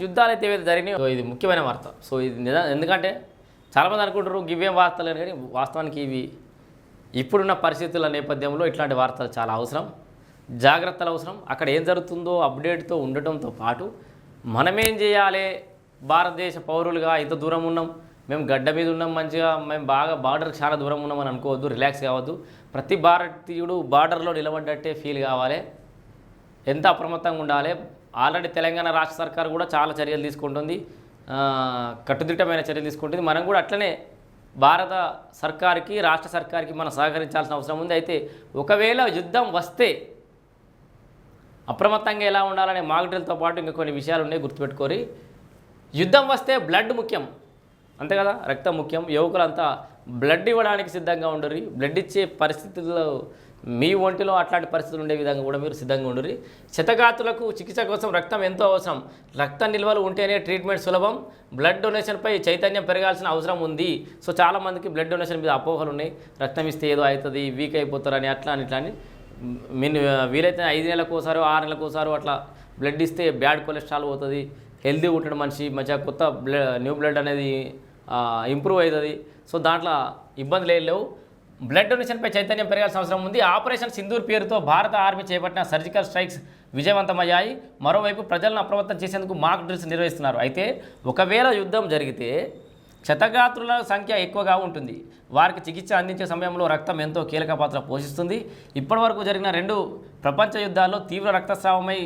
యుద్ధాలు అయితే ఏవైతే జరిగినాయో సో ఇది ముఖ్యమైన వార్త. సో ఇది నిజా ఎందుకంటే చాలామంది అనుకుంటారు ఇవేం వార్తలు కానీ వాస్తవానికి ఇవి ఇప్పుడున్న పరిస్థితుల నేపథ్యంలో ఇట్లాంటి వార్తలు చాలా అవసరం. జాగ్రత్తలు అవసరం. అక్కడ ఏం జరుగుతుందో అప్డేట్తో ఉండటంతో పాటు మనమేం చేయాలి? భారతదేశ పౌరులుగా ఇంత దూరం ఉన్నాం. మేము గడ్డ మీద ఉన్నాం మంచిగా. మేము బాగా బార్డర్కి చాలా దూరం ఉన్నాం అనుకోవద్దు రిలాక్స్ కావద్దు. ప్రతి భారతీయుడు బార్డర్లో నిలబడ్డట్టే ఫీల్ కావాలి. ఎంత అప్రమత్తంగా ఉండాలి? ఆల్రెడీ తెలంగాణ రాష్ట్ర సర్కార్ కూడా చాలా చర్యలు తీసుకుంటుంది. కట్టుదిట్టమైన చర్యలు తీసుకుంటుంది. మనం కూడా అట్లనే భారత సర్కార్కి రాష్ట్ర సర్కార్కి మనం సహకరించాల్సిన అవసరం ఉంది. అయితే ఒకవేళ యుద్ధం వస్తే అప్రమత్తంగా ఎలా ఉండాలనే మాగటలతో పాటు ఇంకా కొన్ని విషయాలు ఉన్నాయి గుర్తుపెట్టుకోరి. యుద్ధం వస్తే బ్లడ్ ముఖ్యం. అంతే కదా? రక్తం ముఖ్యం. యువకులంతా బ్లడ్ ఇవ్వడానికి సిద్ధంగా ఉండరు బ్లడ్ ఇచ్చే పరిస్థితుల్లో మీ ఒంటిలో అట్లాంటి పరిస్థితులు ఉండే విధంగా కూడా మీరు సిద్ధంగా ఉండరు శతఘాతులకు చికిత్స కోసం రక్తం ఎంతో అవసరం. రక్త నిల్వలు ఉంటేనే ట్రీట్మెంట్ సులభం. బ్లడ్ డొనేషన్పై చైతన్యం పెరగాల్సిన అవసరం ఉంది. సో చాలామందికి బ్లడ్ డొనేషన్ మీద అపోహలు ఉన్నాయి. రక్తం ఇస్తే ఏదో అవుతుంది వీక్ అయిపోతారని అట్లా అని ఇట్లా అని. మిన్ వీలైతే ఐదు నెలలకు ఒకసారి ఆరు నెలలకు ఒకసారి అట్లా బ్లడ్ ఇస్తే బ్యాడ్ కొలెస్ట్రాల్ పోతుంది. హెల్దీ ఉంటాడు మనిషి మంచిగా కొత్త బ్లడ్ న్యూ బ్లడ్ అనేది ఇంప్రూవ్ అవుతుంది సో దాంట్లో ఇబ్బందులు ఏం లేవు. బ్లడ్ డొనేషన్పై చైతన్యం పెరగాల్సిన అవసరం ఉంది. ఆపరేషన్ సింధూర్ పేరుతో భారత ఆర్మీ చేపట్టిన సర్జికల్ స్ట్రైక్స్ విజయవంతమయ్యాయి. మరోవైపు ప్రజలను అప్రమత్తం చేసేందుకు మాక్ డ్రిల్స్ నిర్వహిస్తున్నారు. అయితే ఒకవేళ యుద్ధం జరిగితే క్షతగాత్రుల సంఖ్య ఎక్కువగా ఉంటుంది. వారికి చికిత్స అందించే సమయంలో రక్తం ఎంతో కీలక పాత్ర పోషిస్తుంది. ఇప్పటివరకు జరిగిన రెండు ప్రపంచ యుద్ధాల్లో తీవ్ర రక్తస్రావమై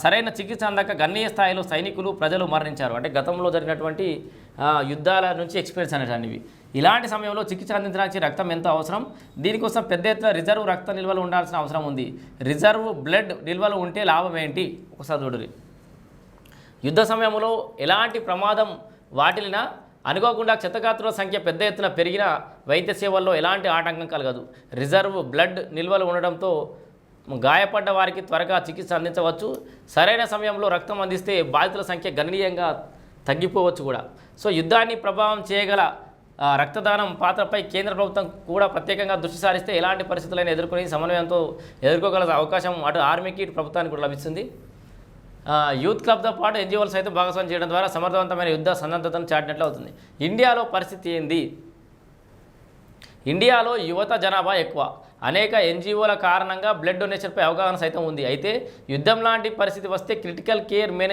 సరైన చికిత్స అందక గణనీయ స్థాయిలో సైనికులు ప్రజలు మరణించారు. అంటే గతంలో జరిగినటువంటి యుద్ధాల నుంచి ఎక్స్పీరియన్స్ అనేటువంటివి ఇలాంటి సమయంలో చికిత్స అందించడానికి రక్తం ఎంతో అవసరం? దీనికోసం పెద్ద ఎత్తున రిజర్వ్ రక్త నిల్వలు ఉండాల్సిన అవసరం ఉంది. రిజర్వ్ బ్లడ్ నిల్వలు ఉంటే లాభం ఏంటి? ఒకసారి చూడరి యుద్ధ సమయంలో ఎలాంటి ప్రమాదం వాటిలినా అనుకోకుండా క్షతగాత్రుల సంఖ్య పెద్ద ఎత్తున పెరిగిన వైద్య సేవల్లో ఎలాంటి ఆటంకం కలగదు. రిజర్వ్ బ్లడ్ నిల్వలు ఉండడంతో గాయపడ్డ వారికి త్వరగా చికిత్స అందించవచ్చు. సరైన సమయంలో రక్తం అందిస్తే బాధితుల సంఖ్య గణనీయంగా తగ్గిపోవచ్చు కూడా. సో యుద్ధాన్ని ప్రభావం చేయగల రక్తదానం పాత్రపై కేంద్ర ప్రభుత్వం కూడా ప్రత్యేకంగా దృష్టి సారిస్తే ఎలాంటి పరిస్థితులైనా ఎదుర్కొని సమన్వయంతో ఎదుర్కోగల అవకాశం అటు ఆర్మీకి ఇటు ప్రభుత్వానికి కూడా లభిస్తుంది. యూత్ క్లబ్తో పాటు ఎన్జిఓలు సైతం భాగస్వామ్యం చేయడం ద్వారా సమర్థవంతమైన యుద్ధ సన్నద్ధతను చాటినట్లు అవుతుంది. ఇండియాలో పరిస్థితి ఏంది? ఇండియాలో యువత జనాభా ఎక్కువ. అనేక ఎన్జిఓల కారణంగా బ్లడ్ డొనేషన్పై అవగాహన సైతం ఉంది. అయితే యుద్ధం లాంటి పరిస్థితి వస్తే క్రిటికల్ కేర్ మేనేజ్